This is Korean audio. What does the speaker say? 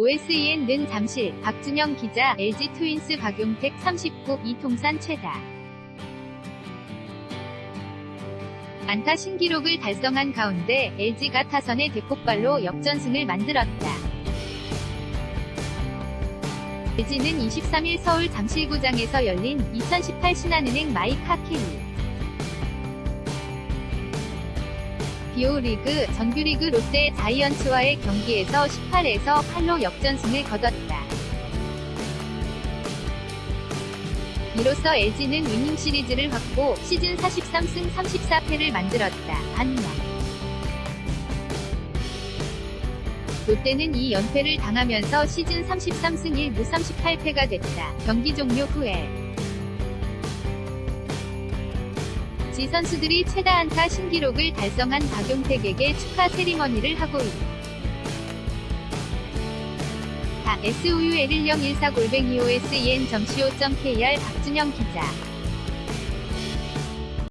OSEN는 잠실, 박준영 기자, LG 트윈스 박용택 39, 이통산 최다. 안타 신기록을 달성한 가운데 LG가 타선의 대폭발로 역전승을 만들었다. LG는 23일 서울 잠실구장에서 열린 2018 신한은행 마이카케이 비오리그 정규리그 롯데 자이언츠와의 경기에서 18에서 8로 역전승을 거뒀다. 이로써 LG는 위닝 시리즈를 확보, 시즌 43승 34패를 만들었다. 반면 롯데는 이 연패를 당하면서 시즌 33승 1무 38패가 됐다. 경기 종료 후에 지 선수들이 최다 안타 신기록을 달성한 박용택에게 축하 세리머니를 하고 있다. SUUL1014 골뱅이 OSEN.co.kr 박준영 기자